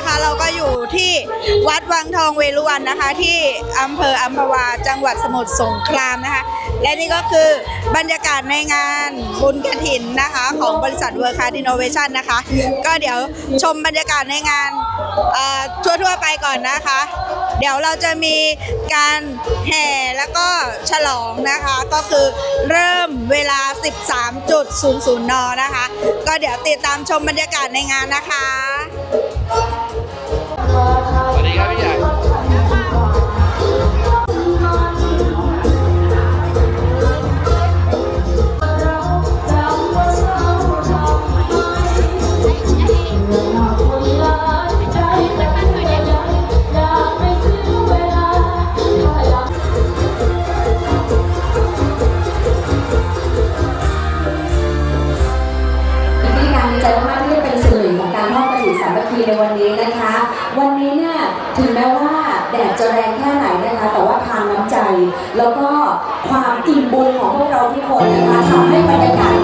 นะคะ เราก็อยู่ที่วัดวังทองเวรุวันนะคะ ที่อำเภออัมพวาจังหวัดสมุทรสงครามนะคะ และนี่ก็คือบรรยากาศในงานบุญกระถินนะคะ ของบริษัทเวอร์คาร์ดิโนเวชันนะคะ ก็เดี๋ยวชมบรรยากาศในงานเอ่อทั่วๆไปก่อนนะคะ เดี๋ยวเราจะมีการแห่แล้วก็ฉลองนะคะ ก็คือเริ่มเวลา 13.00 นนะคะ ก็เดี๋ยวติดตามชมบรรยากาศในงานนะคะ แล้วก็ความอิ่มบุญของพวกเราทุกคนนะคะทำให้บรรยากาศ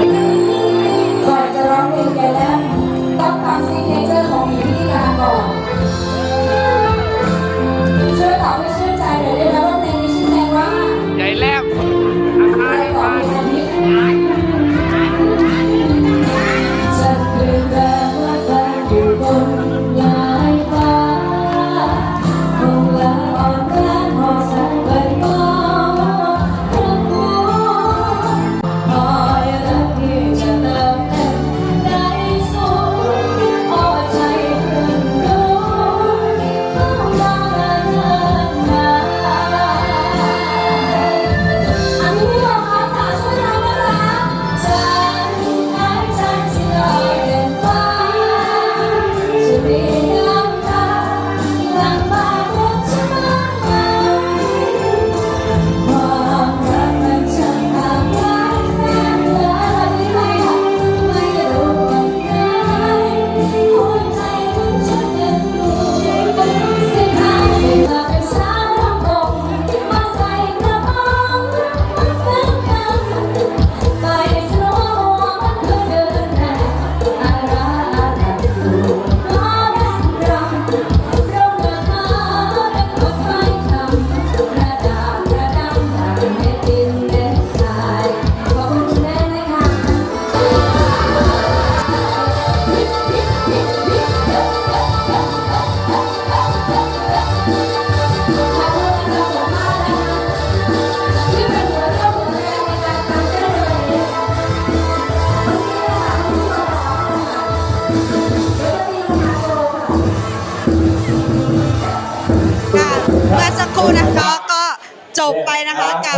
จบไปนะคะกับ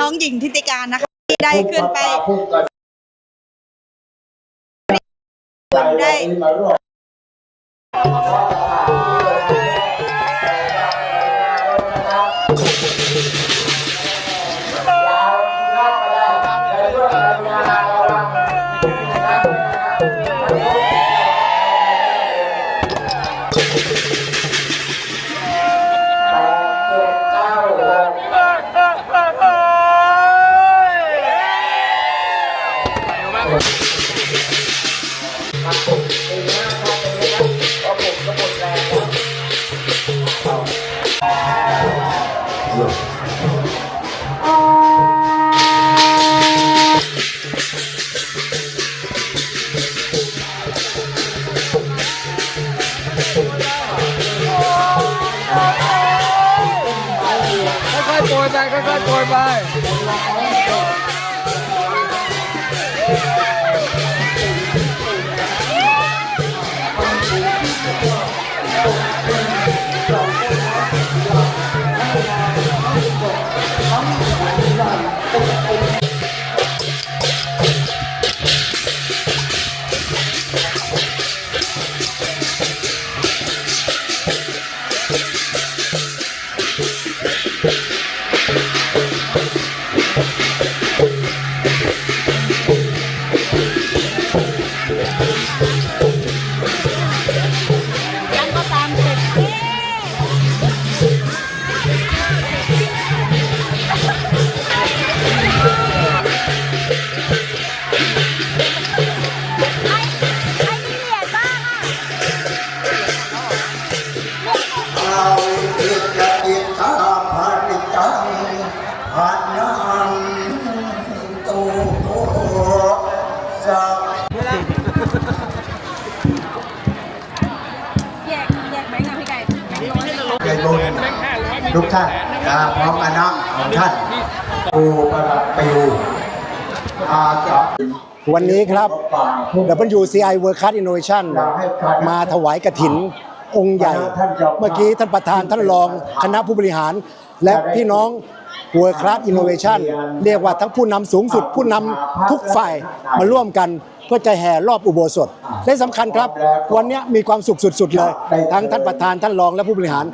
น้องหญิงทิติการนะคะที่ได้ขึ้นไปได้ ค่อยๆโปรยไปค่อยๆโปรยไป บุญทุกท่านกาพร้อมคณะของท่านปูประดับปิวอาจับวันนี้ครับ WCI World Class Innovation มาถวายกระถินองค์ใหญ่ เมื่อกี้ท่านประธานท่านรองคณะผู้บริหาร และพี่น้อง World Class Innovation เรียกว่าทั้งผู้นำสูงสุดผู้นำทุกฝ่ายมาร่วมกันเพื่อจะแห่รอบอุโบสถและสำคัญครับ วันนี้มีความสุขสุด ๆ เลย ทั้งท่านประธานท่านรองและผู้บริหาร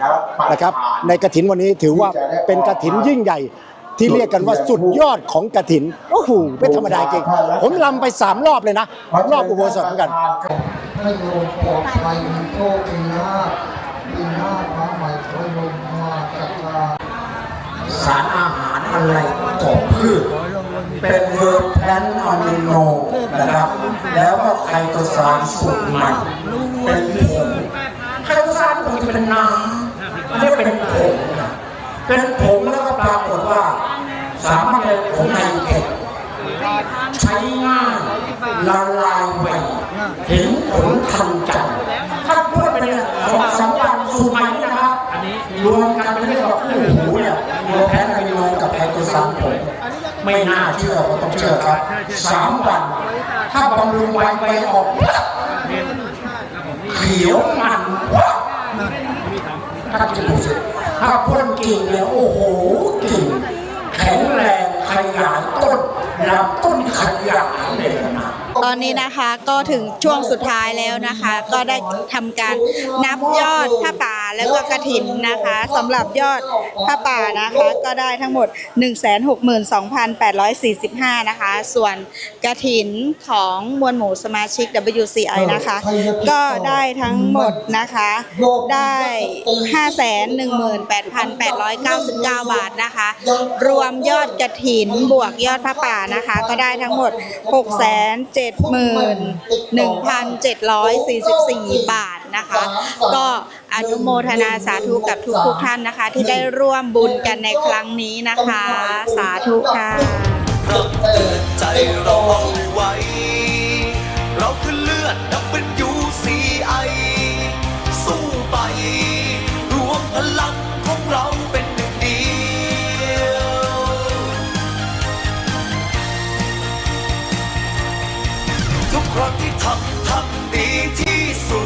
นะครับ ในกระถินวันนี้ถือว่าเป็นกระถินยิ่งใหญ่ที่เรียกกันว่าสุดยอดของกระถินโอ้โหไม่ธรรมดาจริง ผมลำไปสามรอบเลยนะ รอบอุโบสถเหมือนกันให้โยมปลอดภัยโชคมีลาภมีนะใหม่ขอโยมมาจัดการ สารอาหารอะไรขอพืช เป็นเวอร์แพนอะมิโนนะครับ แล้วก็ไคโตซานสูตรใหม่เป็นผงไคโตซานปกติเป็นน้ำอันนี้เป็นผงนะเป็นผงแล้วก็ปรากฏว่า สามารถเป็นผงไนเทคใช้ง่ายละลายไวเห็นผลทันใจถ้าพูดไปเนี่ยสองสามวันสูตรใหม่ ไม่น่าเชื่อก็ต้องเชื่อครับสามวัน ถ้าบำรุงไวไปออกเขียวมันว้าถ้าจะดูสิถ้าพ่นกิ่งเนี่ยโอ้โหกิ่งแข็งแรงขยายต้นลำต้นขยายเลยนะ ตอนนี้นะคะก็ถึงช่วงสุดท้ายแล้วนะคะ ก็ได้ทำการนับยอดผ้าป่าแล้วก็กระถินนะคะสำหรับยอดผ้าป่านะคะ ก็ได้ทั้งหมด 162,845 นะคะ ส่วนกระถินของมวลหมู่สมาชิก WCI นะคะ ก็ได้ทั้งหมดนะคะ ได้ 518,899 บาทนะคะ รวมยอดกระถินบวกยอดผ้าป่านะคะ ก็ได้ทั้งหมด671,744 บาทนะคะ ก็อนุโมทนาสาธุกับทุกทุกท่านนะคะ ที่ได้ร่วมบุญกันในครั้งนี้นะคะ สาธุค่ะ ทุกครั้งที่ทำทำดีที่สุด